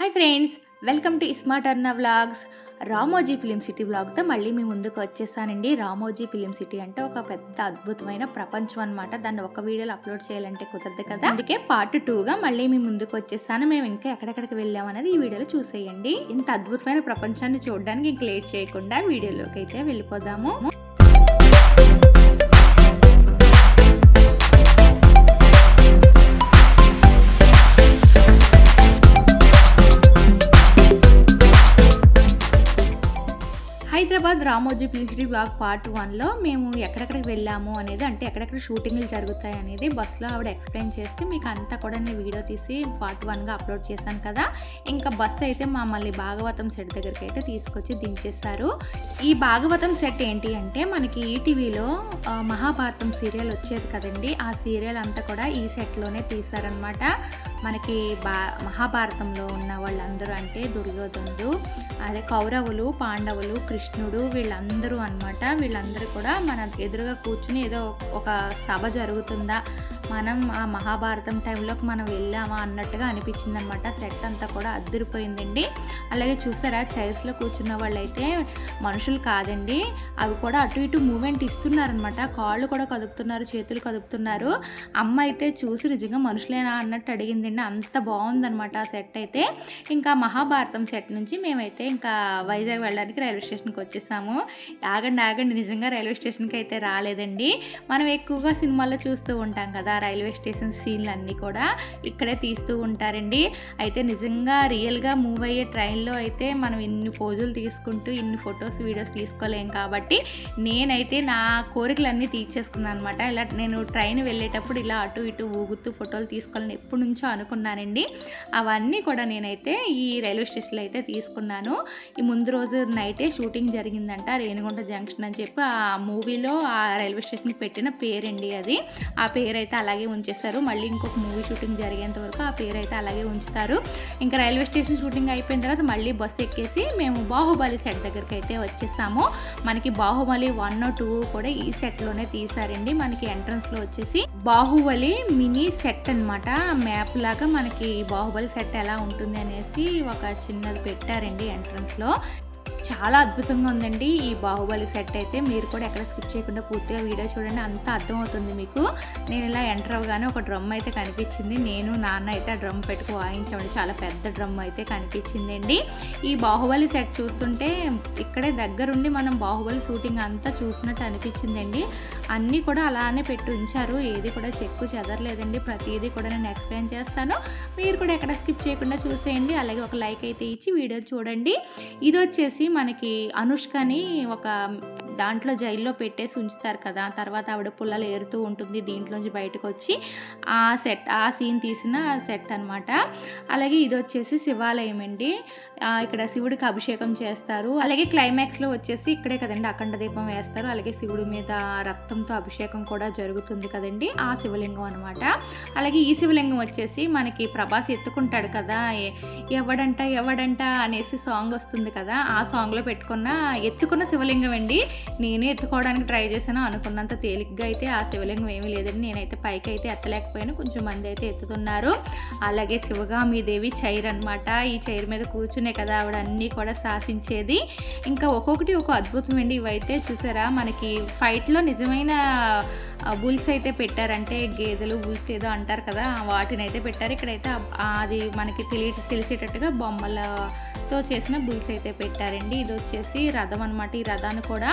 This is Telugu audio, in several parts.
Hi friends welcome to smart Arna vlogs Ramoji film city వ్లాగ్తో మళ్ళీ మీ ముందుకు వచ్చేసానండి. రామోజీ ఫిలిం సిటీ అంటే ఒక పెద్ద అద్భుతమైన ప్రపంచం అనమాట దాన్ని ఒక వీడియోలో అప్లోడ్ చేయాలంటే కుదరదు కదా. అందుకే పార్ట్ టూగా మళ్ళీ మీ ముందుకు వచ్చేసాను. మేము ఇంకా ఎక్కడెక్కడికి వెళ్ళాం అనేది ఈ వీడియోలో చూసేయండి. ఇంత అద్భుతమైన ప్రపంచాన్ని చూడడానికి ఇంక లేట్ చేయకుండా వీడియోలోకి అయితే వెళ్ళిపోదాము. Hyderabad Ramoji film city vlog part వన్లో మేము ఎక్కడెక్కడికి వెళ్ళాము అనేది అంటే ఎక్కడెక్కడ షూటింగ్లు జరుగుతాయి అనేది బస్సులో ఆవిడ ఎక్స్ప్లెయిన్ చేస్తే మీకు అంతా కూడా నేను వీడియో తీసి పార్ట్ వన్గా అప్లోడ్ చేశాను కదా. ఇంకా బస్సు అయితే మమ్మల్ని భాగవతం సెట్ దగ్గరికి అయితే తీసుకొచ్చి దించేస్తారు ఈ భాగవతం సెట్ ఏంటి అంటే మనకి ఈటీవీలో మహాభారతం సీరియల్ వచ్చేది కదండి. ఆ సీరియల్ అంతా కూడా ఈ సెట్లోనే తీశారనమాట మనకి బా మహాభారతంలో ఉన్న వాళ్ళందరూ అంటే దుర్యోధనుడు అదే కౌరవులు పాండవులు కృష్ణ కృష్ణుడు వీళ్ళందరూ అనమాట వీళ్ళందరూ కూడా మన ఎదురుగా కూర్చుని ఏదో ఒక సభ జరుగుతుందా మనం ఆ మహాభారతం టైంలోకి మనం వెళ్ళామా అన్నట్టుగా అనిపించింది అనమాట సెట్ అంతా కూడా అద్దరిపోయిందండి. అలాగే చూసారా చైర్స్లో కూర్చున్న వాళ్ళైతే మనుషులు కాదండి. అవి కూడా అటు ఇటు మూమెంట్ ఇస్తున్నారనమాట కాళ్ళు కూడా కదుపుతున్నారు చేతులు కదుపుతున్నారు. అమ్మ అయితే చూసి నిజంగా మనుషులేనా అన్నట్టు అడిగిందండి. అంత బాగుందనమాట ఆ సెట్ అయితే. ఇంకా మహాభారతం సెట్ నుంచి మేమైతే ఇంకా వైజాగ్ వెళ్ళడానికి రైల్వే స్టేషన్కి వచ్చేసాము. ఆగండి ఆగండి. నిజంగా రైల్వే స్టేషన్కి అయితే రాలేదండి. మనం ఎక్కువగా సినిమాల్లో చూస్తూ ఉంటాం కదా రైల్వే స్టేషన్ సీన్లు అన్నీ కూడా ఇక్కడే తీస్తూ ఉంటారండి. అయితే నిజంగా రియల్గా మూవ్ అయ్యే ట్రైన్లో అయితే మనం ఇన్ని పోజులు తీసుకుంటూ ఇన్ని ఫొటోస్ వీడియోస్ తీసుకోలేం కాబట్టి నేనైతే నా కోరికలన్నీ తీర్చేసుకున్నాను అనమాట ఇలా నేను ట్రైన్ వెళ్ళేటప్పుడు ఇలా అటు ఇటు ఊగుతూ ఫోటోలు తీసుకోవాలని ఎప్పటి నుంచో అనుకున్నానండి. అవన్నీ కూడా నేనైతే ఈ రైల్వే స్టేషన్లో అయితే తీసుకున్నాను. ఈ ముందు రోజు నైటే షూటింగ్ జరిగిందంట రేణిగుంట జంక్షన్ అని చెప్పి ఆ మూవీలో ఆ రైల్వే స్టేషన్కి పెట్టిన పేరండి అది. ఆ పేరు అయితే అలాగే ఉంచేస్తారు మళ్ళీ ఇంకొక మూవీ షూటింగ్ జరిగేంత వరకు ఆ పేరు అయితే అలాగే ఉంచుతారు. ఇంకా రైల్వే స్టేషన్ షూటింగ్ అయిపోయిన తర్వాత మళ్ళీ బస్సు ఎక్కేసి మేము బాహుబలి సెట్ దగ్గరికి అయితే వచ్చేసాము. మనకి బాహుబలి వన్ టూ కూడా ఈ సెట్లోనే తీసారండి మనకి ఎంట్రన్స్లో వచ్చేసి బాహుబలి మినీ సెట్ అనమాట మ్యాప్ లాగా మనకి బాహుబలి సెట్ ఎలా ఉంటుంది అనేసి ఒక చిన్నది పెట్టారండి ఎంట్రన్స్లో చాలా అద్భుతంగా ఉందండి ఈ బాహుబలి సెట్ అయితే. మీరు కూడా ఎక్కడ స్కిప్ చేయకుండా పూర్తిగా వీడియో చూడండి అంత అర్థమవుతుంది మీకు. నేను ఇలా ఎంటర్ అవ్వగానే ఒక డ్రమ్ అయితే కనిపించింది. నేను నాన్న అయితే ఆ డ్రమ్ పెట్టుకు వాయించామండి. చాలా పెద్ద డ్రమ్ అయితే కనిపించిందండి. ఈ బాహుబలి సెట్ చూస్తుంటే ఇక్కడే దగ్గరుండి మనం బాహుబలి షూటింగ్ అంతా చూసినట్టు అనిపించిందండి. అన్నీ కూడా అలానే పెట్టి ఉంచారు. ఏది కూడా చెక్కు చెదరలేదండి. ప్రతిదీ కూడా నేను ఎక్స్ప్లెయిన్ చేస్తాను. మీరు కూడా ఎక్కడ స్కిప్ చేయకుండా చూసేయండి. అలాగే ఒక లైక్ అయితే ఇచ్చి వీడియో చూడండి. ఇది వచ్చేసి మనకి అనుష్కని ఒక దాంట్లో జైల్లో పెట్టేసి ఉంచుతారు కదా తర్వాత ఆవిడ పుల్లలు ఏరుతూ ఉంటుంది దీంట్లోంచి బయటకు వచ్చి ఆ సెట్ ఆ సీన్ తీసిన సెట్ అనమాట అలాగే ఇది వచ్చేసి శివాలయం అండి. ఇక్కడ శివుడికి అభిషేకం చేస్తారు. అలాగే క్లైమాక్స్లో వచ్చేసి ఇక్కడే కదండి అఖండ దీపం వేస్తారు. అలాగే శివుడి మీద రక్తంతో అభిషేకం కూడా జరుగుతుంది కదండి ఆ శివలింగం అనమాట అలాగే ఈ శివలింగం వచ్చేసి మనకి ప్రభాస్ ఎత్తుకుంటాడు కదా ఎవడంట ఎవడంట అనేసి సాంగ్ వస్తుంది కదా ఆ సాంగ్ సాంగ్లో పెట్టుకున్న ఎత్తుకున్న శివలింగం అండి. నేనే ఎత్తుకోవడానికి ట్రై చేశాను. అనుకున్నంత తేలిగ్గా అయితే ఆ శివలింగం ఏమీ లేదండి. నేనైతే పైకి అయితే ఎత్తలేకపోయాను. కొంచెం మంది అయితే ఎత్తుతున్నారు. అలాగే శివగామిదేవి చైర్ అనమాట ఈ చైర్ మీద కూర్చునే కదా ఆవిడ అన్నీ కూడా శాసించేది. ఇంకా ఒక్కొక్కటి ఒక అద్భుతం అండి. ఇవైతే చూసారా? మనకి ఫైట్లో నిజమైన బుల్స్ అయితే పెట్టారంటే గేదెలు బుల్స్ ఏదో అంటారు కదా వాటిని అయితే పెట్టారు. ఇక్కడైతే అది మనకి తెలియ తెలిసేటట్టుగా తో చేసిన బుల్స్ అయితే పెట్టారండి. ఇది వచ్చేసి రథం అనమాట ఈ రథాన్ని కూడా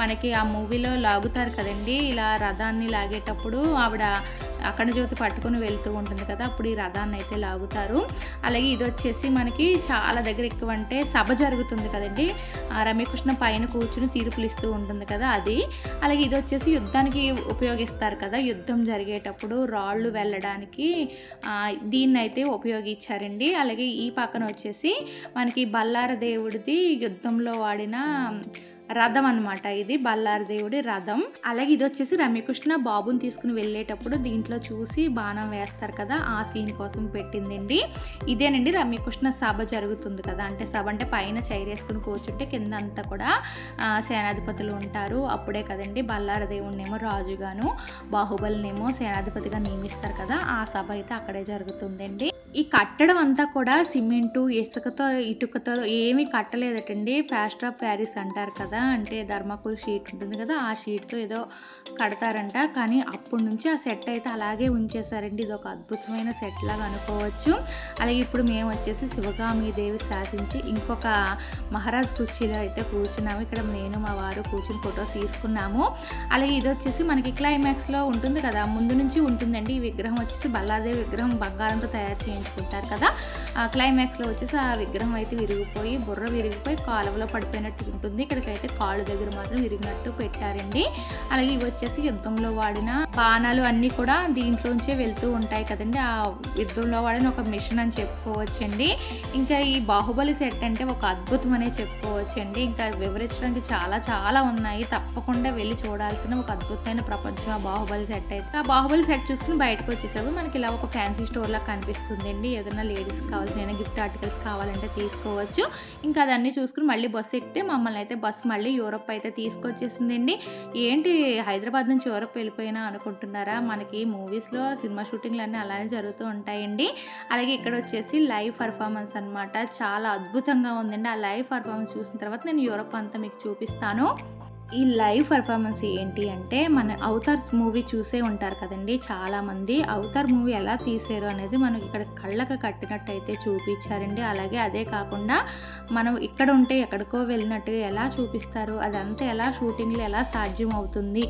మనకి ఆ మూవీలో లాగుతారు కదండి. ఇలా రథాన్ని లాగేటప్పుడు ఆవిడ అక్కడ జ్యోతి పట్టుకుని వెళ్తూ ఉంటుంది కదా అప్పుడు ఈ రథాన్ని అయితే లాగుతారు. అలాగే ఇది వచ్చేసి మనకి చాలా దగ్గర ఎక్కువ అంటే సభ జరుగుతుంది కదండి. రమ్యకృష్ణ పైన కూర్చుని తీర్పులు ఇస్తూ ఉంటుంది కదా అది. అలాగే ఇది వచ్చేసి యుద్ధానికి ఉపయోగిస్తారు కదా యుద్ధం జరిగేటప్పుడు రాళ్ళు వెళ్ళడానికి దీన్ని అయితే ఉపయోగించారండి. అలాగే ఈ పక్కన వచ్చేసి మనకి బల్లార దేవుడిది యుద్ధంలో వాడిన రథం అనమాట ఇది బల్లారి దేవుడి రథం. అలాగే ఇది వచ్చేసి రమ్యకృష్ణ బాబుని తీసుకుని వెళ్ళేటప్పుడు దీంట్లో చూసి బాణం వేస్తారు కదా ఆ సీన్ కోసం పెట్టిందండి. ఇదేనండి రమ్యకృష్ణ సభ జరుగుతుంది కదా అంటే సభ అంటే పైన చైరేసుకుని కూర్చుంటే కింద అంతా కూడా సేనాధిపతులు ఉంటారు. అప్పుడే కదండి బల్లారి దేవుడినేమో రాజుగాను బాహుబలినేమో సేనాధిపతిగా నియమిస్తారు కదా ఆ సభ అయితే అక్కడే జరుగుతుందండి. ఈ కట్టడం అంతా కూడా సిమెంటు ఇసుకతో ఇటుకతో ఏమీ కట్టలేదటండి. ఫాస్ట్ ఆఫ్ ప్యారిస్ అంటారు కదా అంటే ధర్మకుల్ షీట్ ఉంటుంది కదా ఆ షీట్తో ఏదో కడతారంట. కానీ అప్పటి నుంచి ఆ సెట్ అయితే అలాగే ఉంచేశారండి. ఇది ఒక అద్భుతమైన సెట్ లాగా అనుకోవచ్చు. అలాగే ఇప్పుడు మేము వచ్చేసి శివగామి దేవి శాసించి ఇంకొక మహారాజ్ కుర్చీలో అయితే కూర్చున్నాము. ఇక్కడ నేను మా వారు కూర్చుని ఫోటో తీసుకున్నాము. అలాగే ఇది వచ్చేసి మనకి క్లైమాక్స్లో ఉంటుంది కదా ముందు నుంచి ఉంటుందండి. ఈ విగ్రహం వచ్చేసి బల్లాదేవి విగ్రహం బంగారంతో తయారు చేయించుకుంటారు కదా. ఆ క్లైమాక్స్లో వచ్చేసి ఆ విగ్రహం అయితే విరిగిపోయి బుర్ర విరిగిపోయి కాలువలో పడిపోయినట్టు ఉంటుంది. ఇక్కడికైతే కాళ్ళు దగ్గర మాత్రం విరిగినట్టు పెట్టారండి. అలాగే ఇవి వచ్చేసి యుద్ధంలో వాడిన బాణాలు అన్నీ కూడా దీంట్లోంచే వెళ్తూ ఉంటాయి కదండి. ఆ యుద్ధంలో వాడిన ఒక మిషన్ అని చెప్పుకోవచ్చండి. ఇంకా ఈ బాహుబలి సెట్ అంటే ఒక అద్భుతం అనే చెప్పుకోవచ్చండి. ఇంకా వివరించడానికి చాలా చాలా ఉన్నాయి. తప్పకుండా వెళ్ళి చూడాల్సిన ఒక అద్భుతమైన ప్రపంచం ఆ బాహుబలి సెట్ అయితే. ఆ బాహుబలి సెట్ చూసుకుని బయటకు వచ్చేసాము మనకి ఇలా ఒక ఫ్యాన్సీ స్టోర్ కనిపిస్తుంది. కనిపిస్తుందండి ఏదైనా లేడీస్ కావాల్సిన గిఫ్ట్ ఆర్టికల్స్ కావాలంటే తీసుకోవచ్చు. ఇంకా అదన్నీ చూసుకుని మళ్ళీ బస్సు ఎక్కితే మమ్మల్ని అయితే బస్సు మళ్ళీ యూరప్ అయితే తీసుకొచ్చేసిందండి. ఏంటి హైదరాబాద్ నుంచి యూరప్ వెళ్ళిపోయినా అనుకుంటున్నారా? మనకి మూవీస్లో సినిమా షూటింగ్లు అన్నీ అలానే జరుగుతూ ఉంటాయండి. అలాగే ఇక్కడ వచ్చేసి లైవ్ పర్ఫార్మెన్స్ అన్నమాట. చాలా అద్భుతంగా ఉందండి. ఆ లైవ్ పర్ఫార్మెన్స్ చూసిన తర్వాత నేను యూరప్ అంతా మీకు చూపిస్తాను. ఈ లైవ్ పర్ఫార్మెన్స్ ఏంటి అంటే మన అవతార్ మూవీ చూసే ఉంటారు కదండి చాలామంది. అవతార్ మూవీ ఎలా తీసారు అనేది మనకి ఇక్కడ కళ్ళకు కట్టినట్టు అయితే చూపించారండి. అలాగే అదే కాకుండా మనం ఇక్కడ ఉంటే ఎక్కడికో వెళ్ళినట్టుగా ఎలా చూపిస్తారు? అదంతా ఎలా షూటింగ్లో ఎలా సాధ్యం అవుతుంది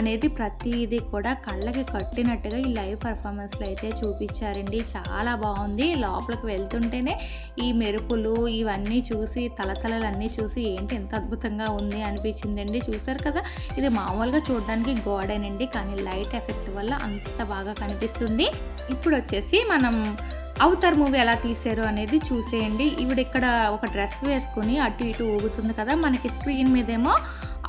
అనేది ప్రతిదీ కూడా కళ్ళకి కట్టినట్టుగా ఈ లైవ్ పర్ఫార్మెన్స్లో అయితే చూపించారండి. చాలా బాగుంది. లోపలికి వెళ్తుంటేనే ఈ మెరుపులు ఇవన్నీ చూసి తలతలలన్నీ చూసి ఏంటి ఎంత అద్భుతంగా ఉంది అనిపించిందండి. చూసారు కదా? ఇది మామూలుగా చూడడానికి గోడేనండి. కానీ లైట్ ఎఫెక్ట్ వల్ల అంత బాగా కనిపిస్తుంది. ఇప్పుడు వచ్చేసి మనం అవతార్ మూవీ ఎలా తీసారు అనేది చూసేయండి. ఈవిడ ఇక్కడ ఒక డ్రెస్ వేసుకొని అటు ఇటు ఊగుతుంది కదా? మనకి స్క్రీన్ మీదేమో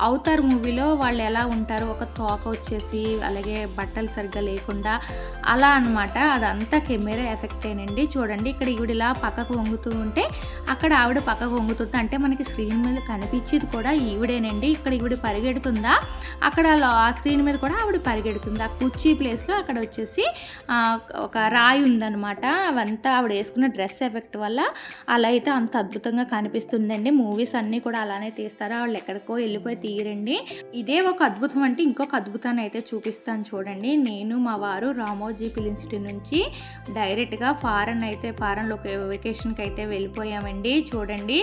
అవతార్ మూవీలో వాళ్ళు ఎలా ఉంటారు ఒక తోక వచ్చేసి అలాగే బట్టలు సరిగ్గా లేకుండా అలా అనమాట అదంతా కెమెరా ఎఫెక్టేనండి చూడండి ఇక్కడ ఈవిడ ఇలా పక్కకు వంగుతూ ఉంటే అక్కడ ఆవిడ పక్కకు వంగుతుంది. అంటే మనకి స్క్రీన్ మీద కనిపించేది కూడా ఈవిడేనండి. ఇక్కడ ఈవిడ పరిగెడుతుందా? అక్కడ ఆ స్క్రీన్ మీద కూడా ఆవిడ పరిగెడుతుంది. ఆ కుర్చీ ప్లేస్లో అక్కడ వచ్చేసి ఒక రాయి ఉందనమాట అవంతా ఆవిడ వేసుకున్న డ్రెస్ ఎఫెక్ట్ వల్ల అలా అయితే అంత అద్భుతంగా కనిపిస్తుందండి. మూవీస్ అన్నీ కూడా అలానే తీస్తారు. వాళ్ళు ఎక్కడికో వెళ్ళిపోయి తీరండి. ఇదే ఒక అద్భుతం అంటే ఇంకొక అద్భుతాన్ని అయితే చూపిస్తాను చూడండి. నేను మా వారు రామోజీ ఫిలిం సిటీ నుంచి డైరెక్ట్గా ఫారెన్ అయితే ఫారెన్ లొకే వెకేషన్కి అయితే వెళ్ళిపోయామండి. చూడండి.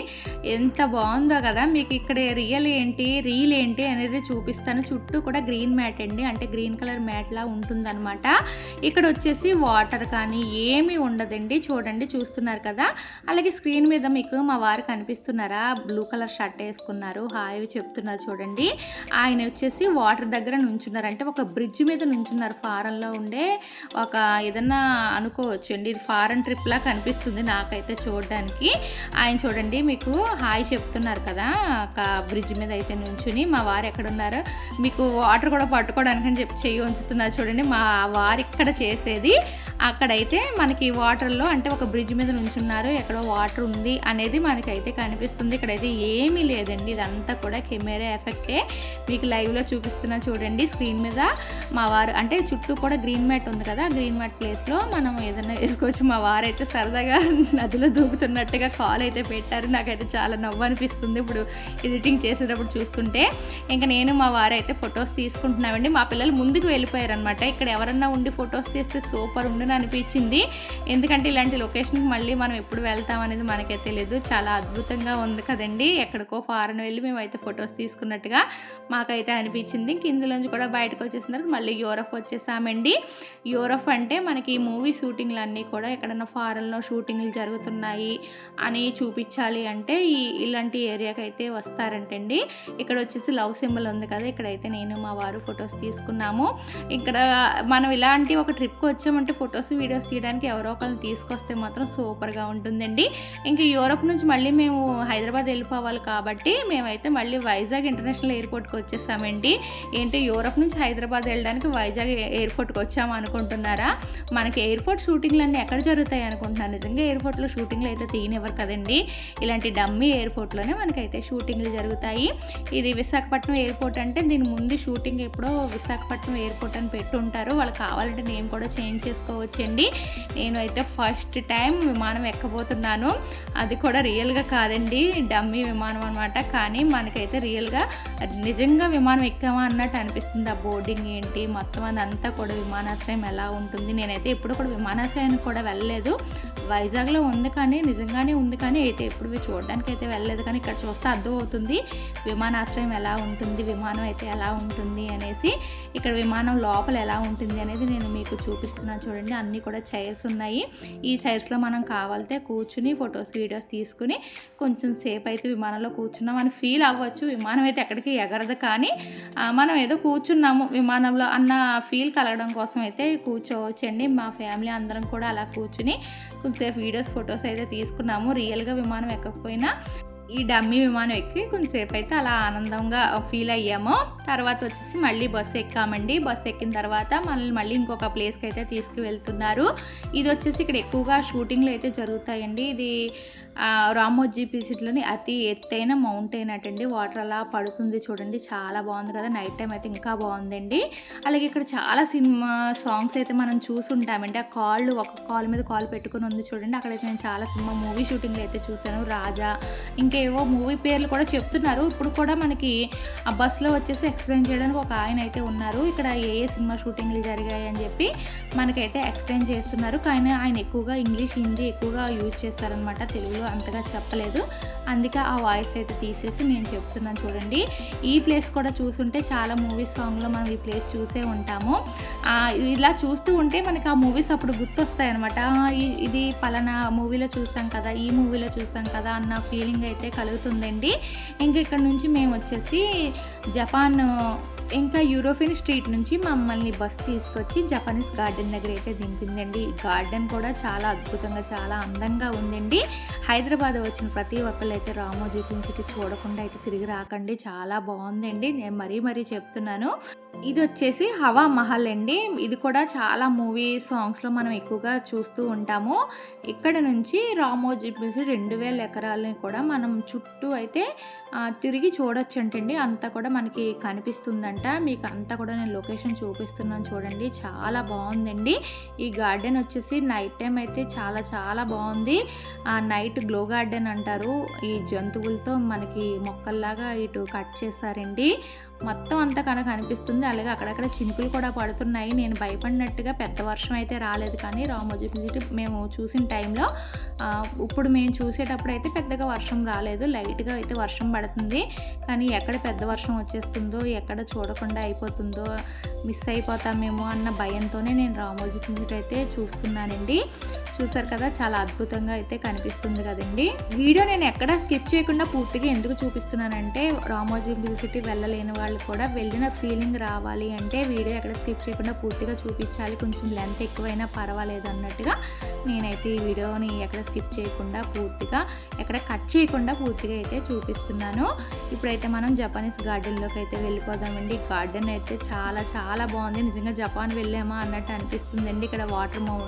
ఎంత బాగుందో కదా. మీకు ఇక్కడ రియల్ ఏంటి రీల్ ఏంటి అనేది చూపిస్తాను. చుట్టూ కూడా గ్రీన్ మ్యాట్ అండి. అంటే గ్రీన్ కలర్ మ్యాట్ లా ఉంటుందన్నమాట. ఇక్కడ వచ్చేసి వాటర్ కానీ ఏమీ ఉండదండి. చూడండి చూస్తున్నారు కదా. అలాగే స్క్రీన్ మీద మీకు మా వారు కనిపిస్తున్నారా? బ్లూ కలర్ షర్ట్ వేసుకున్నారు. హాయ్ చెప్తున్నారు చూడండి. చూడండి. ఆయన వచ్చేసి వాటర్ దగ్గర నుంచున్నారు. అంటే ఒక బ్రిడ్జ్ మీద నుంచున్నారు. ఫారెన్లో ఉండే ఒక ఏదన్నా అనుకోవచ్చు అండి ఇది ఫారెన్ ట్రిప్లా కనిపిస్తుంది నాకైతే చూడడానికి. ఆయన చూడండి మీకు హాయ్ చెప్తున్నారు కదా. ఒక బ్రిడ్జ్ మీద అయితే నుంచుని మా వారు ఎక్కడున్నారు? మీకు వాటర్ కూడా పట్టుకోవడానికి అని చెప్పి చెయ్యి ఉంచుతున్నారు. చూడండి మా వారు ఇక్కడ చేసేది అక్కడైతే మనకి వాటర్లో అంటే ఒక బ్రిడ్జ్ మీద నుంచున్నారు ఎక్కడో వాటర్ ఉంది అనేది మనకైతే కనిపిస్తుంది. ఇక్కడైతే ఏమీ లేదండి ఇదంతా కూడా కెమెరా ఎఫెక్టే. మీకు లైవ్లో చూపిస్తున్నా చూడండి స్క్రీన్ మీద మా వారు అంటే చుట్టూ కూడా గ్రీన్ మ్యాట్ ఉంది కదా గ్రీన్ మ్యాట్ ప్లేస్లో మనం ఏదైనా వేసుకోవచ్చు. మా వారు అయితే సరదాగా నదిలో దూకుతున్నట్టుగా కాల్ అయితే పెట్టారు. నాకైతే చాలా నవ్వు అనిపిస్తుంది ఇప్పుడు ఎడిటింగ్ చేసేటప్పుడు చూస్తుంటే. ఇంకా నేను మా వారు అయితే ఫొటోస్ తీసుకుంటున్నామండి. మా పిల్లలు ముందుకు వెళ్ళిపోయారు అనమాట ఇక్కడ ఎవరన్నా ఉండి ఫొటోస్ తీస్తే సూపర్ ఉండును అనిపించింది. ఎందుకంటే ఇలాంటి లొకేషన్కి మళ్ళీ మనం ఎప్పుడు వెళ్తాం అనేది మనకే తెలియదు చాలా అద్భుతంగా ఉంది కదండి. ఎక్కడికో ఫారెన్ వెళ్ళి మేమైతే ఫొటోస్ తీసుకున్నట్టుగా మాకైతే అనిపించింది. ఇందులోంచి కూడా బయటకు వచ్చేసిన తర్వాత మళ్ళీ యూరప్ వచ్చేసామండి. యూరప్ అంటే మనకి మూవీ షూటింగ్లు అన్నీ కూడా ఎక్కడన్నా ఫారెన్లో షూటింగ్లు జరుగుతున్నాయి అని చూపించాలి అంటే ఈ ఇలాంటి ఏరియాకి అయితే వస్తారంటండి. ఇక్కడ వచ్చేసి లవ్ సింబల్ ఉంది కదా ఇక్కడైతే నేను మా వారు ఫొటోస్ తీసుకున్నాము. ఇక్కడ మనం ఇలాంటి ఒక ట్రిప్కి వచ్చామంటే ఫొటోస్ వీడియోస్ తీయడానికి ఎవరో ఒకరిని తీసుకొస్తే మాత్రం సూపర్గా ఉంటుందండి. ఇంకా యూరోప్ నుంచి మళ్ళీ మేము హైదరాబాద్ వెళ్ళిపోవాలి కాబట్టి మేమైతే మళ్ళీ వైజాగ్ ఇంటర్నేషనల్ ఎయిర్పోర్ట్కి వచ్చేసామండి. ఏంటి యూరోప్ నుంచి హైదరాబాద్ వెళ్ళడానికి వైజాగ్ ఎయిర్పోర్ట్కి వచ్చాము అనుకుంటున్నారా? మనకి ఎయిర్పోర్ట్ షూటింగ్లు అన్నీ ఎక్కడ జరుగుతాయి అనుకుంటున్నాను నిజంగా ఎయిర్పోర్ట్లో షూటింగ్లు అయితే తీయనివ్వరు కదండి. ఇలాంటి డమ్మీ ఎయిర్పోర్ట్లోనే మనకైతే షూటింగ్లు జరుగుతాయి. ఇది విశాఖపట్నం ఎయిర్పోర్ట్ అంటే దీని ముందు షూటింగ్ ఎప్పుడో విశాఖపట్నం ఎయిర్పోర్ట్ అని పెట్టుంటారు. వాళ్ళు కావాలంటే నేమ్ కూడా చేంజ్ చేసుకోవచ్చు. వచ్చేయండి. నేను అయితే ఫస్ట్ టైం విమానం ఎక్కబోతున్నాను. అది కూడా రియల్గా కాదండి. డమ్మీ విమానం అనమాట కానీ మనకైతే రియల్గా నిజంగా విమానం ఎక్కామా అన్నట్టు అనిపిస్తుంది. ఆ బోర్డింగ్ ఏంటి? మొత్తం అదంతా కూడా విమానాశ్రయం ఎలా ఉంటుంది? నేనైతే ఎప్పుడు కూడా విమానాశ్రయానికి కూడా వెళ్ళలేదు. వైజాగ్లో ఉంది కానీ నిజంగానే ఉంది కానీ అయితే ఎప్పుడు చూడడానికి అయితే వెళ్ళలేదు కానీ ఇక్కడ చూస్తే అర్థం అవుతుంది విమానాశ్రయం ఎలా ఉంటుంది విమానం అయితే ఎలా ఉంటుంది అనేసి ఇక్కడ విమానం లోపల ఎలా ఉంటుంది అనేది నేను మీకు చూపిస్తున్నాను చూడండి. అన్నీ కూడా చైర్స్ ఉన్నాయి. ఈ చైర్స్లో మనం కావాలితే కూర్చుని ఫొటోస్ వీడియోస్ తీసుకుని కొంచెం సేపు అయితే విమానంలో కూర్చున్నాం అని ఫీల్ అవ్వచ్చు. విమానం అయితే ఎక్కడికి ఎగరదు కానీ మనం ఏదో కూర్చున్నాము విమానంలో అన్న ఫీల్ కలగడం కోసం అయితే కూర్చోవచ్చండి. మా ఫ్యామిలీ అందరం కూడా అలా కూర్చుని కొంచెంసేపు వీడియోస్ ఫొటోస్ అయితే తీసుకున్నాము. రియల్గా విమానం ఎక్కకపోయినా ఈ డమ్మీ విమానం ఎక్కి కొంచెంసేపు అయితే అలా ఆనందంగా ఫీల్ అయ్యాము. తర్వాత వచ్చేసి మళ్ళీ బస్సు ఎక్కామండి. బస్సు ఎక్కిన తర్వాత మనల్ని మళ్ళీ ఇంకొక ప్లేస్కి అయితే తీసుకువెళ్తున్నారు. ఇది వచ్చేసి ఇక్కడ ఎక్కువగా షూటింగ్లు అయితే జరుగుతాయండి. ఇది రామోజీ పిసిట్లోని అతి ఎత్తైన మౌంటైన్ అటండి. వాటర్ అలా పడుతుంది చూడండి. చాలా బాగుంది కదా. నైట్ టైం అయితే ఇంకా బాగుందండి. అలాగే ఇక్కడ చాలా సినిమా సాంగ్స్ అయితే మనం చూసుంటామండి. ఆ కాళ్ళు ఒక కాల్ మీద కాల్ పెట్టుకుని ఉంది చూడండి. అక్కడైతే నేను చాలా సినిమా మూవీ షూటింగ్లు అయితే చూశాను. రాజా ఇంకేవో మూవీ పేర్లు కూడా చెప్తున్నారు. ఇప్పుడు కూడా మనకి ఆ బస్సులో వచ్చేసి ఎక్స్ప్లెయిన్ చేయడానికి ఒక ఆయన అయితే ఉన్నారు. ఇక్కడ ఏ ఏ సినిమా షూటింగ్లు జరిగాయి అని చెప్పి మనకైతే ఎక్స్ప్లెయిన్ చేస్తున్నారు. కానీ ఆయన ఎక్కువగా ఇంగ్లీష్ హిందీ ఎక్కువగా యూజ్ చేస్తారనమాట తెలుగులో అంతగా చెప్పలేదు. అందుకే ఆ వాయిస్ అయితే తీసేసి నేను చెప్తున్నాను చూడండి. ఈ ప్లేస్ కూడా చూసుంటే చాలా మూవీస్ సాంగ్లో మనం ఈ ప్లేస్ చూసే ఉంటాము. ఇలా చూస్తూ ఉంటే మనకి ఆ మూవీస్ అప్పుడు గుర్తొస్తాయి అనమాట ఇది పలానా మూవీలో చూసాం కదా ఈ మూవీలో చూసాం కదా అన్న ఫీలింగ్ అయితే కలుగుతుందండి. ఇంకా ఇక్కడ నుంచి మేము వచ్చేసి జపాన్ ఇంకా యూరోపియన్ స్ట్రీట్ నుంచి మమ్మల్ని బస్ తీసుకొచ్చి జపనీస్ గార్డెన్ దగ్గర అయితే దింపిందండి. గార్డెన్ కూడా చాలా అద్భుతంగా చాలా అందంగా ఉందండి. హైదరాబాద్ వచ్చిన ప్రతి ఒక్కళ్ళు అయితే రామోజీ ఫిల్మ్ చూడకుండా అయితే తిరిగి రాకండి. చాలా బాగుందండి. నేను మరీ మరీ చెప్తున్నాను. ఇది వచ్చేసి హవా మహల్ అండి. ఇది కూడా చాలా మూవీ సాంగ్స్లో మనం ఎక్కువగా చూస్తూ ఉంటాము. ఇక్కడ నుంచి రామోజీ రెండు వేల ఎకరాలని కూడా మనం చుట్టూ అయితే తిరిగి చూడొచ్చంటండి. అంతా కూడా మనకి కనిపిస్తుందంట. మీకు అంతా కూడా నేను లొకేషన్ చూపిస్తున్నాను చూడండి. చాలా బాగుందండి. ఈ గార్డెన్ వచ్చేసి నైట్ టైం అయితే చాలా చాలా బాగుంది. ఆ నైట్ గ్లో గార్డెన్ అంటారు. ఈ జంతువులతో మనకి మొక్కల్లాగా ఇటు కట్ చేశారండి. మొత్తం అంతా కనుక కనిపిస్తుంది అలాగే అక్కడక్కడ చినుకులు కూడా పడుతున్నాయి. నేను భయపడినట్టుగా పెద్ద వర్షం అయితే రాలేదు. కానీ రామోజీ సిటీ మేము చూసిన టైంలో ఇప్పుడు మేము చూసేటప్పుడు అయితే పెద్దగా వర్షం రాలేదు. లైట్గా అయితే వర్షం పడుతుంది. కానీ ఎక్కడ పెద్ద వర్షం వచ్చేస్తుందో ఎక్కడ చూడకుండా అయిపోతుందో మిస్ అయిపోతామేమో అన్న భయంతోనే నేను రామోజీ సిటీ అయితే చూస్తున్నానండి. చూసారు కదా చాలా అద్భుతంగా అయితే కనిపిస్తుంది కదండి. వీడియో నేను ఎక్కడ స్కిప్ చేయకుండా పూర్తిగా ఎందుకు చూపిస్తున్నానంటే రామోజీ సిటీ వెళ్ళలేని వాళ్ళు కూడా వెళ్ళిన ఫీలింగ్ రావాలి అంటే వీడియో ఎక్కడ స్కిప్ చేయకుండా పూర్తిగా చూపించాలి. కొంచెం లెంత్ ఎక్కువైనా పర్వాలేదు అన్నట్టుగా నేనైతే ఈ వీడియోని ఎక్కడ స్కిప్ చేయకుండా పూర్తిగా ఎక్కడ కట్ చేయకుండా పూర్తిగా అయితే చూపిస్తున్నాను. ఇప్పుడైతే మనం జపానీస్ గార్డెన్లోకి అయితే వెళ్ళిపోదామండి. గార్డెన్ అయితే చాలా చాలా బాగుంది. నిజంగా జపాన్ వెళ్ళామా అన్నట్టు అనిపిస్తుందండి. ఇక్కడ వాటర్ మౌ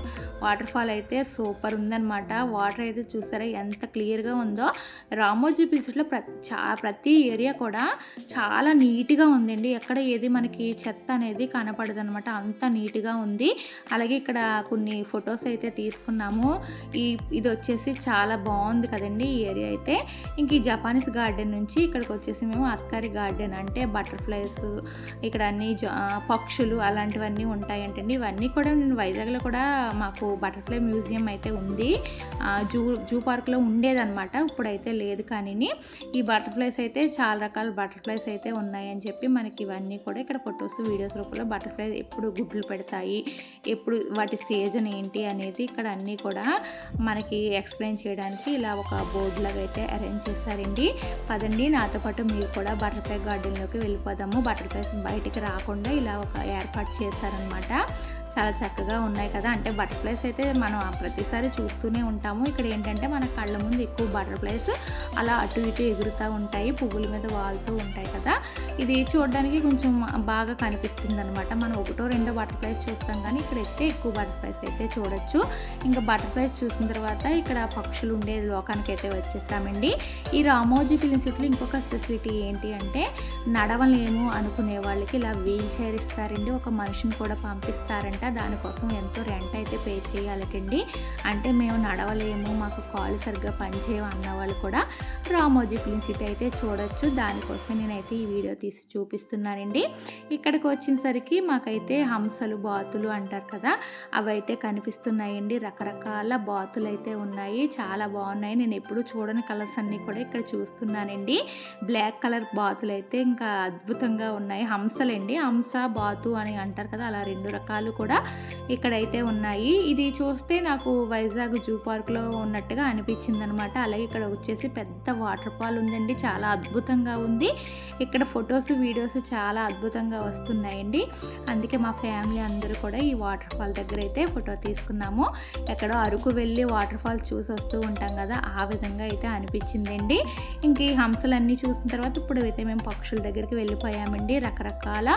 వాటర్ ఫాల్ అయితే సూపర్ ఉందన్నమాట. వాటర్ అయితే చూసారా ఎంత క్లియర్గా ఉందో. రామోజీ బీచ్లో ప్రతి చా ప్రతి ఏరియా కూడా చాలా నీట్ నీట్గా ఉందండి. ఎక్కడ ఏది మనకి చెత్త అనేది కనపడదు అనమాట అంత నీట్గా ఉంది. అలాగే ఇక్కడ కొన్ని ఫొటోస్ అయితే తీసుకున్నాము. ఈ ఇది వచ్చేసి చాలా బాగుంది కదండి ఈ ఏరియా అయితే. ఇంక ఈ జపానీస్ గార్డెన్ నుంచి ఇక్కడికి వచ్చేసి మేము అస్కారి గార్డెన్ అంటే బటర్ఫ్లైస్ ఇక్కడ అన్ని జ- పక్షులు అలాంటివన్నీ ఉంటాయంటండి. ఇవన్నీ కూడా నేను వైజాగ్లో కూడా మాకు బటర్ఫ్లై మ్యూజియం అయితే ఉంది. ఆ, జూ జూ పార్క్లో ఉండేదన్నమాట ఇప్పుడైతే లేదు కానీ ఈ బటర్ఫ్లైస్ అయితే చాలా రకాల బటర్ఫ్లైస్ అయితే ఉన్నాయని అని చెప్పి మనకి ఇవన్నీ కూడా ఇక్కడ ఫొటోస్ వీడియోస్ రూపంలో బటర్ఫ్లై ఎప్పుడు గుడ్లు పెడతాయి ఎప్పుడు వాటి సీజన్ ఏంటి అనేది ఇక్కడ అన్నీ కూడా మనకి ఎక్స్ప్లెయిన్ చేయడానికి ఇలా ఒక బోర్డు లాగా అయితే అరేంజ్ చేశారండి. పదండి నాతో పాటు మీరు కూడా బటర్ఫ్లై గార్డెన్లోకి వెళ్ళిపోదాము. బటర్ఫ్లైస్ బయటికి రాకుండా ఇలా ఒక ఏర్పాటు చేశారనమాట చాలా చక్కగా ఉన్నాయి కదా. అంటే బటర్ఫ్లైస్ అయితే మనం ప్రతిసారి చూస్తూనే ఉంటాము. ఇక్కడ ఏంటంటే మన కళ్ళ ముందు ఎక్కువ బటర్ఫ్లైస్ అలా అటు ఇటు ఎగురుతూ ఉంటాయి. పువ్వుల మీద వాలుతూ ఉంటాయి కదా. ఇది చూడడానికి కొంచెం బాగా కనిపిస్తుంది అనమాట మనం ఒకటో రెండో బటర్ఫ్లైస్ చూస్తాం కానీ ఇక్కడ అయితే ఎక్కువ బటర్ఫ్లైస్ అయితే చూడొచ్చు. ఇంకా బటర్ఫ్లైస్ చూసిన తర్వాత ఇక్కడ పక్షులు ఉండే లోకానికి అయితే వచ్చేసామండి. ఈ రామోజీ ఫిలిం సిటీలో ఇంకొక స్పెసిలిటీ ఏంటి అంటే నడవలేము అనుకునే వాళ్ళకి ఇలా వీల్ చైర్ ఇస్తారండి. ఒక మనిషిని కూడా పంపిస్తారంట. అనమాట. దానికోసం ఎంతో రెంట్ అయితే పే చేయాలటండి. అంటే మేము నడవలేము మాకు కాలు సరిగ్గా పనిచేయము అన్న వాళ్ళు కూడా రామోజీ ఫిలిం సిటీ అయితే చూడొచ్చు. దానికోసం నేనైతే ఈ వీడియో తీసి చూపిస్తున్నానండి. ఇక్కడికి వచ్చినసరికి మాకైతే హంసలు బాతులు అంటారు కదా అవి అయితే కనిపిస్తున్నాయండి. రకరకాల బాతులు అయితే ఉన్నాయి. చాలా బాగున్నాయి. నేను ఎప్పుడు చూడని కలర్స్ అన్నీ కూడా ఇక్కడ చూస్తున్నానండి. బ్లాక్ కలర్ బాతులు అయితే ఇంకా అద్భుతంగా ఉన్నాయి. హంసలండి. హంస బాతు అని అంటారు కదా అలా రెండు రకాలు కూడా ఇక్కడైతే ఉన్నాయి. ఇది చూస్తే నాకు వైజాగ్ జూ పార్క్లో ఉన్నట్టుగా అనిపించింది అనమాట అలాగే ఇక్కడ వచ్చేసి పెద్ద వాటర్ ఫాల్ ఉందండి. చాలా అద్భుతంగా ఉంది. ఇక్కడ ఫొటోస్ వీడియోస్ చాలా అద్భుతంగా వస్తున్నాయండి. అందుకే మా ఫ్యామిలీ అందరూ కూడా ఈ వాటర్ ఫాల్ దగ్గర అయితే ఫోటో తీసుకున్నాము. ఎక్కడో అరకు వెళ్ళి వాటర్ ఫాల్ చూసి వస్తూ ఉంటాం కదా ఆ విధంగా అయితే అనిపించిందండి. ఇంక ఈ హంసలన్నీ చూసిన తర్వాత ఇప్పుడు అయితే మేము పక్షుల దగ్గరికి వెళ్ళిపోయామండి. రకరకాల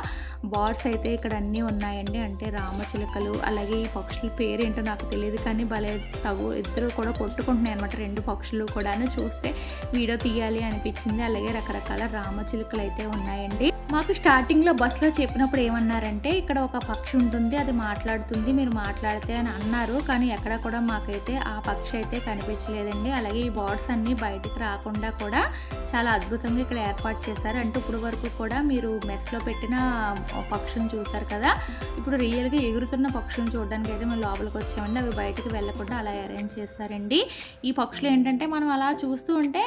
బర్డ్స్ అయితే ఇక్కడ అన్నీ ఉన్నాయండి. అంటే చిలుకలు అలాగే ఈ పక్షుల పేరేంటో నాకు తెలియదు కానీ భలే తగు ఇద్దరు కూడా కొట్టుకుంటున్నాయి అనమాట రెండు పక్షులు కూడాను చూస్తే వీడియో తీయాలి అనిపించింది. అలాగే రకరకాల రామచిలుకలు అయితే ఉన్నాయండి. మాకు స్టార్టింగ్లో బస్సులో చెప్పినప్పుడు ఏమన్నారంటే ఇక్కడ ఒక పక్షి ఉంటుంది అది మాట్లాడుతుంది మీరు మాట్లాడితే అని అన్నారు. కానీ ఎక్కడ కూడా మాకైతే ఆ పక్షి అయితే కనిపించలేదండి. అలాగే ఈ బర్డ్స్ అన్నీ బయటికి రాకుండా కూడా చాలా అద్భుతంగా ఇక్కడ ఏర్పాటు చేశారు. అంటే ఇప్పుడు వరకు కూడా మీరు మెస్లో పెట్టిన పక్షులను చూశారు కదా? ఇప్పుడు రియల్గా ఎగురుతున్న పక్షులను చూడడానికి అయితే మేము లోపలికి వచ్చామండి. అవి బయటకు వెళ్ళకుండా అలా అరేంజ్ చేశారండి. ఈ పక్షులు ఏంటంటే మనం అలా చూస్తూ ఉంటే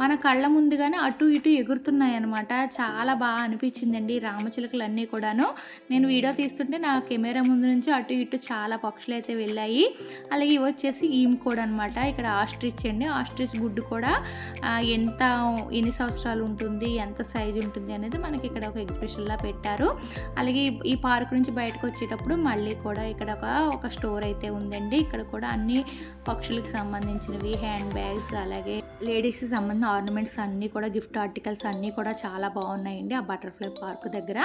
మన కళ్ళ ముందుగానే అటు ఇటు ఎగురుతున్నాయి అనమాట చాలా బాగా అనిపించిందండి రామచిలుకలు అన్నీ కూడాను. నేను వీడియో తీస్తుంటే నా కెమెరా ముందు నుంచి అటు ఇటు చాలా పక్షులు అయితే వెళ్ళాయి. అలాగే ఇవి వచ్చేసి ఈమ్ కోడ్ అనమాట ఇక్కడ ఆస్ట్రిచ్ అండి. ఆస్ట్రిచ్ గుడ్డు కూడా ఎంత ఎన్ని సంవత్సరాలు ఉంటుంది ఎంత సైజు ఉంటుంది అనేది మనకి ఇక్కడ ఒక ఎగ్జిబిషన్లా పెట్టారు. అలాగే ఈ- పార్క్ నుంచి బయటకు వచ్చేటప్పుడు మళ్ళీ కూడా ఇక్కడ ఒక ఒక స్టోర్ అయితే ఉందండి. ఇక్కడ కూడా అన్ని పక్షులకు సంబంధించినవి హ్యాండ్ బ్యాగ్స్ అలాగే లేడీస్కి సంబంధించిన ఆర్నమెంట్స్ అన్నీ కూడా గిఫ్ట్ ఆర్టికల్స్ అన్నీ కూడా చాలా బాగున్నాయండి ఆ బటర్ఫ్లై పార్క్ దగ్గర.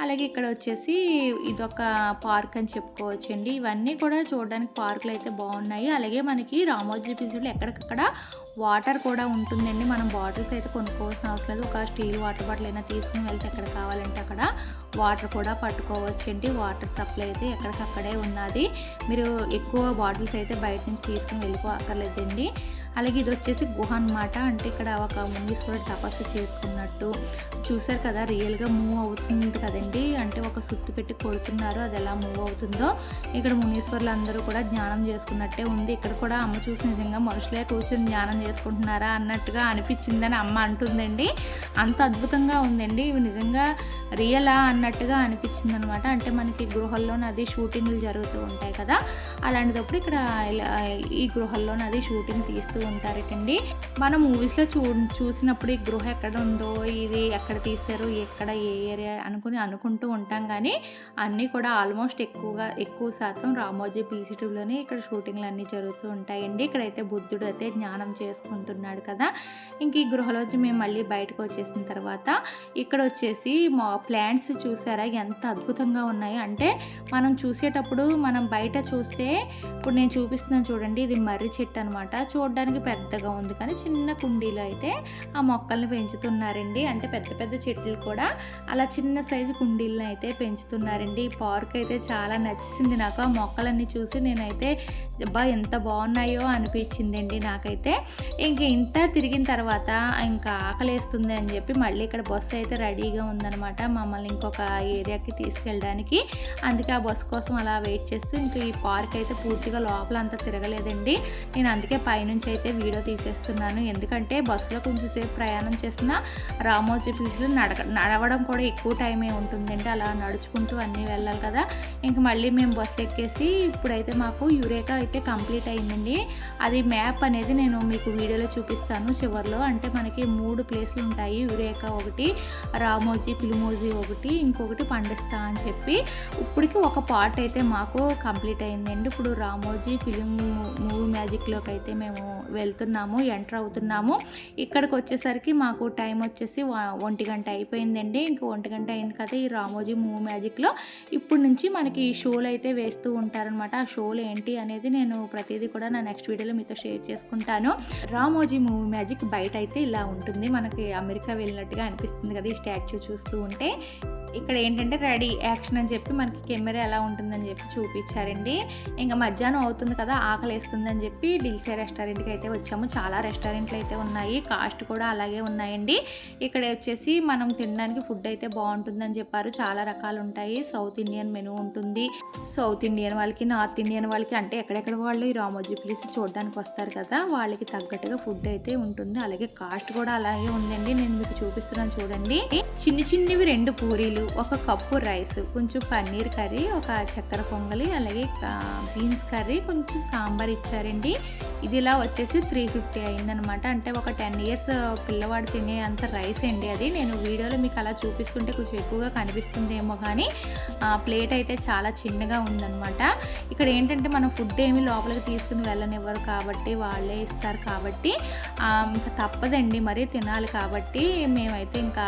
అలాగే ఇక్కడ వచ్చేసి ఇదొక పార్క్ అని చెప్పుకోవచ్చండి. ఇవన్నీ కూడా చూడడానికి పార్కులు అయితే బాగున్నాయి. అలాగే మనకి రామోజీ బీచ్లో ఎక్కడికక్కడ వాటర్ కూడా ఉంటుందండి. మనం బాటిల్స్ అయితే కొనుక్కోవాల్సిన అవసరం లేదు. ఒక స్టీల్ వాటర్ బాటిల్ అయినా తీసుకుని వెళ్తే ఎక్కడ కావాలంటే అక్కడ వాటర్ కూడా పట్టుకోవచ్చండి. వాటర్ సప్లై అయితే ఎక్కడికక్కడే ఉన్నది. మీరు ఎక్కువ బాటిల్స్ అయితే బయట నుంచి తీసుకుని వెళ్ళిపోక్కర్లేదండి అలాగే ఇది వచ్చేసి గుహ అన్నమాట అంటే ఇక్కడ ఒక మునీశ్వరుడు తపస్సు చేసుకున్నట్టు చూసారు కదా. రియల్గా మూవ్ అవుతుంది కదండి. అంటే ఒక సుత్తు పెట్టి కొడుతున్నారు. అది ఎలా మూవ్ అవుతుందో ఇక్కడ మునీశ్వర్లు అందరూ కూడా జ్ఞానం చేసుకున్నట్టే ఉంది. ఇక్కడ కూడా అమ్మ చూసి నిజంగా మనుషులే కూర్చొని జ్ఞానం చేసుకుంటున్నారా అన్నట్టుగా అనిపించిందని అమ్మ అంటుందండి. అంత అద్భుతంగా ఉందండి. ఇవి నిజంగా రియలా అన్నట్టుగా అనిపించింది అనమాట అంటే మనకి గృహల్లోనే నది షూటింగ్లు జరుగుతూ ఉంటాయి కదా. అలాంటిదప్పుడు ఇక్కడ ఇలా ఈ గృహల్లోనే అది షూటింగ్ తీస్తూ ఉంటారు కండి మనం మూవీస్లో చూ చూసినప్పుడు ఈ గృహ ఎక్కడ ఉందో ఇది ఎక్కడ తీశారు ఎక్కడ ఏ ఏరియా అనుకుని అనుకుంటూ ఉంటాం కానీ అన్నీ కూడా ఆల్మోస్ట్ ఎక్కువగా ఎక్కువ శాతం రామోజీ పీసీటీలోనే ఇక్కడ షూటింగ్లు అన్నీ జరుగుతూ ఉంటాయండి. ఇక్కడైతే బుద్ధుడు అయితే జ్ఞానం చేసుకుంటున్నాడు కదా. ఇంక ఈ గృహలోంచి మేము మళ్ళీ బయటకు వచ్చేసిన తర్వాత ఇక్కడ వచ్చేసి మా ప్లాంట్స్ చూసారా ఎంత అద్భుతంగా ఉన్నాయి. అంటే మనం చూసేటప్పుడు మనం బయట చూస్తే ఇప్పుడు నేను చూపిస్తున్నాను చూడండి ఇది మర్రి చెట్టు అనమాట చూడడానికి పెద్దగా ఉంది కానీ చిన్న కుండీలో అయితే ఆ మొక్కల్ని పెంచుతున్నారండి. అంటే పెద్ద పెద్ద చెట్లు కూడా అలా చిన్న సైజు కుండీలను అయితే పెంచుతున్నారండి. ఈ పార్క్ అయితే చాలా నచ్చింది నాకు. ఆ మొక్కలన్నీ చూసి నేనైతే బా ఎంత బాగున్నాయో అనిపించిందండి నాకైతే. ఇంక ఇంత తిరిగిన తర్వాత ఇంకా ఆకలేస్తుంది అని చెప్పి మళ్ళీ ఇక్కడ బస్సు అయితే రెడీగా ఉందన్నమాట. మమ్మల్ని ఇంకొక ఏరియాకి తీసుకెళ్ళడానికి. అందుకే ఆ బస్సు కోసం అలా వెయిట్ చేస్తూ ఇంకా ఈ పార్క్ అయితే పూర్తిగా లోపల అంతా తిరగలేదండి. నేను అందుకే పైనుంచి అయితే అయితే వీడియో తీసేస్తున్నాను. ఎందుకంటే బస్సులో కొంచెం సేపు ప్రయాణం చేసిన రామోజీ ఫీజులు నడక నడవడం కూడా ఎక్కువ టైమే ఉంటుందండి. అలా నడుచుకుంటూ అన్నీ వెళ్ళాలి కదా. ఇంక మళ్ళీ మేము బస్సు ఎక్కేసి ఇప్పుడైతే మాకు యురేకా అయితే కంప్లీట్ అయిందండి. అది మ్యాప్ అనేది నేను మీకు వీడియోలో చూపిస్తాను. చివరిలో అంటే మనకి మూడు ప్లేస్లు ఉంటాయి. యురేకా ఒకటి రామోజీ పిలుమోజీ ఒకటి ఇంకొకటి పండిస్తా అని చెప్పి ఇప్పటికి ఒక పార్ట్ అయితే మాకు కంప్లీట్ అయిందండి. ఇప్పుడు రామోజీ ఫిలిం మూవీ మ్యాజిక్లోకి అయితే మేము వెళ్తున్నాము ఎంటర్ అవుతున్నాము. ఇక్కడికి వచ్చేసరికి మాకు టైం వచ్చేసి ఒంటి గంట అయిపోయిందండి. ఇంకా ఒంటి గంట అయింది కదా ఈ రామోజీ మూవీ మ్యాజిక్లో. ఇప్పుడు నుంచి మనకి షోలు అయితే వేస్తూ ఉంటారనమాట ఆ షోలు ఏంటి అనేది నేను ప్రతిదీ కూడా నా నెక్స్ట్ వీడియోలో మీతో షేర్ చేసుకుంటాను. రామోజీ మూవీ మ్యాజిక్ బయట అయితే ఇలా ఉంటుంది. మనకి అమెరికా వెళ్ళినట్టుగా అనిపిస్తుంది కదా ఈ స్టాచ్యూ చూస్తూ ఉంటే. ఇక్కడ ఏంటంటే రెడీ యాక్షన్ అని చెప్పి మనకి కెమెరా ఎలా ఉంటుందని చెప్పి చూపించారండి. ఇంకా మధ్యాహ్నం అవుతుంది కదా ఆకలి వేస్తుందని చెప్పి డిల్సే రెస్టారెంట్కి అయితే వచ్చాము. చాలా రెస్టారెంట్లు అయితే ఉన్నాయి. కాస్ట్ కూడా అలాగే ఉన్నాయండి. ఇక్కడ వచ్చేసి మనం తినడానికి ఫుడ్ అయితే బాగుంటుందని చెప్పారు. చాలా రకాలు ఉంటాయి. సౌత్ ఇండియన్ మెనూ ఉంటుంది. సౌత్ ఇండియన్ వాళ్ళకి నార్త్ ఇండియన్ వాళ్ళకి అంటే ఎక్కడెక్కడ వాళ్ళు ఈ రామోజీ ప్లేస్ చూడడానికి వస్తారు కదా వాళ్ళకి తగ్గట్టుగా ఫుడ్ అయితే ఉంటుంది. అలాగే కాస్ట్ కూడా అలాగే ఉందండి. నేను మీకు చూపిస్తున్నాను చూడండి. చిన్ని చిన్నవి రెండు పూరీలు ఒక కప్పు రైస్ కొంచెం పన్నీర్ కర్రీ ఒక చక్కెర పొంగలి అలాగే బీన్స్ కర్రీ కొంచెం సాంబార్ ఇచ్చారండి. ఇది ఇలా వచ్చేసి త్రీ ఫిఫ్టీ అయిందనమాట. అంటే ఒక టెన్ ఇయర్స్ పిల్లవాడు తినే అంత రైస్ అండి అది. నేను వీడియోలో మీకు అలా చూపిస్తుంటే కొంచెం ఎక్కువగా కనిపిస్తుందేమో కానీ ప్లేట్ అయితే చాలా చిన్నగా ఉందనమాట. ఇక్కడ ఏంటంటే మనం ఫుడ్ ఏమి లోపలికి తీసుకుని వెళ్ళనివ్వరు కాబట్టి వాళ్ళే ఇస్తారు కాబట్టి ఇంకా తప్పదండి మరీ తినాలి కాబట్టి మేమైతే ఇంకా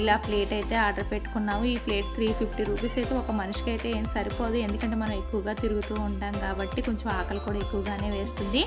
ఇలా ప్లేట్ అయితే ఆర్డర్ పెట్టుకున్నాము. ఈ ప్లేట్ త్రీ ఫిఫ్టీ రూపీస్ అయితే ఒక మనిషికి అయితే ఏం సరిపోదు. ఎందుకంటే మనం ఎక్కువగా తిరుగుతూ ఉంటాం కాబట్టి కొంచెం ఆకలి కూడా ఎక్కువగానే వేస్తుంది.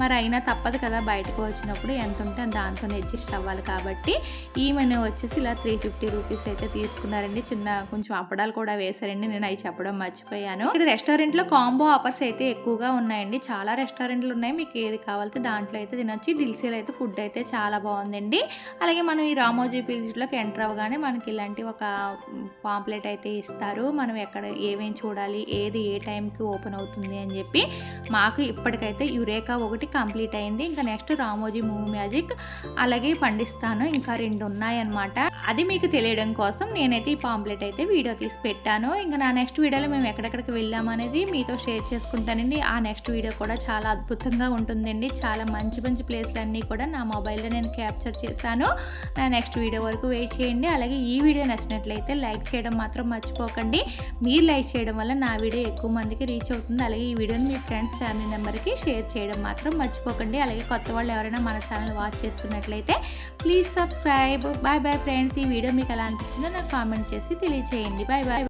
మరి అయినా తప్పదు కదా బయటకు వచ్చినప్పుడు ఎంత ఉంటే దాంతో అడ్జస్ట్ అవ్వాలి కాబట్టి ఈ మెను వచ్చేసి ఇలా త్రీ ఫిఫ్టీ రూపీస్ అయితే తీసుకున్నారండి. చిన్న కొంచెం అప్పడాలు కూడా వేశారండి. నేను అవి చెప్పడం మర్చిపోయాను. ఇక్కడ రెస్టారెంట్లో కాంబో ఆఫర్స్ అయితే ఎక్కువగా ఉన్నాయండి. చాలా రెస్టారెంట్లు ఉన్నాయి. మీకు ఏది కావాలితే దాంట్లో అయితే తినొచ్చి. దిల్సీలో అయితే ఫుడ్ అయితే చాలా బాగుందండి. అలాగే మనం ఈ రామోజీ పీజీలోకి ఎంటర్ అవ్వగానే మనకి ఇలాంటి ఒక పాంప్లెట్ అయితే ఇస్తారు. మనం ఎక్కడ ఏమేమి చూడాలి ఏది ఏ టైంకి ఓపెన్ అవుతుంది అని చెప్పి మాకు ఇప్పటికైతే యురేకా ఒకటి కంప్లీట్ అయింది. ఇంకా నెక్స్ట్ రామోజీ మూవీ మ్యాజిక్ అలాగే పండిస్తాను. ఇంకా రెండు ఉన్నాయన్నమాట. అది మీకు తెలియడం కోసం నేనైతే ఈ పాంప్లెట్ అయితే వీడియో తీసి పెట్టాను. ఇంకా నా నెక్స్ట్ వీడియోలో మేము ఎక్కడెక్కడికి వెళ్ళామనేది మీతో షేర్ చేసుకుంటానండి. ఆ నెక్స్ట్ వీడియో కూడా చాలా అద్భుతంగా ఉంటుందండి. చాలా మంచి మంచి ప్లేస్లన్నీ కూడా నా మొబైల్లో నేను క్యాప్చర్ చేశాను. నా నెక్స్ట్ వీడియో వరకు వెయిట్ చేయండి. అలాగే ఈ వీడియో నచ్చినట్లయితే లైక్ చేయడం మాత్రం మర్చిపోకండి. మీరు లైక్ చేయడం వల్ల నా వీడియో ఎక్కువ మందికి రీచ్ అవుతుంది. అలాగే ఈ వీడియోని మీ ఫ్రెండ్స్ ఫ్యామిలీ మెంబర్కి షేర్ చేయడం మాత్రం మాత్రం మర్చిపోకండి. అలాగే కొత్త వాళ్ళు ఎవరైనా మన ఛానల్ వాచ్ చేస్తున్నట్లయితే please subscribe. Bye bye friends. ఈ వీడియో మీకు ఎలా అనిపించిందో నాకు కామెంట్ చేసి తెలియచేయండి. Bye bye.